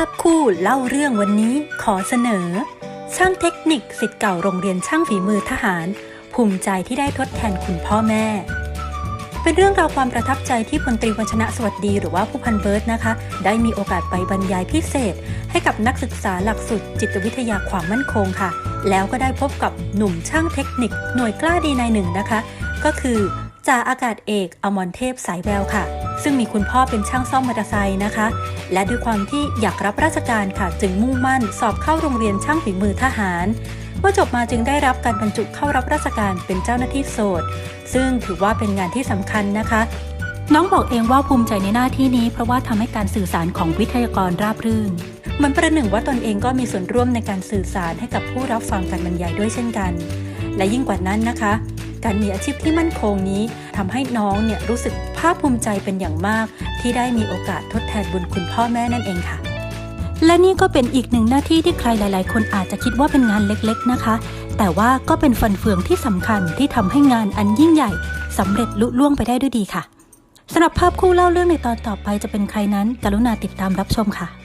าพคู่เล่าเรื่องวันนี้ขอเสนอ ช่างเทคนิคสิทธิ์เก่าโรงเรียนช่างฝีมือทหาร ภูมิใจที่ได้ทดแทนคุณพ่อแม่ เป็นเรื่องราวความประทับใจที่พลตรีวัชนะสวัสดีหรือว่าผู้พันเบิร์ตนะคะ ได้มีโอกาสไปบรรยายพิเศษ ให้กับนักศึกษาหลักสูตรจิตวิทยาความมั่นคงค่ะ แล้วก็ได้พบกับหนุ่มช่างเทคนิคหน่วยกล้าดีนายหนึ่งนะคะ ก็คือจ่าอากาศเอกอมรเทพสายแววค่ะ ซึ่งมีคุณพ่อเป็นช่างซ่อมมอเตอร์ไซค์นะคะ และด้วยความที่อยากรับราชการค่ะจึงมุ่งมั่น สอบเข้าโรงเรียนช่างฝีมือทหารเมื่อจบมาจึงได้รับการบรรจุเข้ารับราชการเป็นเจ้าหน้าที่โสด ซึ่งถือว่าเป็นงานที่สำคัญนะคะ น้องบอกเองว่าภูมิใจในหน้าที่นี้ เพราะว่าทำให้การสื่อสารของวิทยากรราบรื่นเหมือนประหนึ่งว่าตนเองก็มีส่วนร่วมในการสื่อสารให้กับผู้รับฟังการบรรยายด้วยเช่นกัน และยิ่งกว่านั้นนะคะ การมีอาชีพที่มั่นคงนี้ทำให้น้องเนี่ยรู้สึกภาคภูมิใจเป็นอย่างมาก ที่ได้มีโอกาสทดแทนบุญคุณพ่อแม่นั่นเองค่ะ และนี่ก็เป็นอีกหนึ่งหน้าที่ที่ใครหลาย ๆ คนอาจจะคิดว่าเป็นงานเล็ก ๆ นะคะ แต่ว่าก็เป็นฟันเฟืองที่สำคัญที่ทำให้งานอันยิ่งใหญ่สำเร็จลุล่วงไปได้ด้วยดีค่ะสำหรับภาพคู่เล่าเรื่องในตอนต่อไปจะเป็นใครนั้น กรุณาติดตามรับชมค่ะ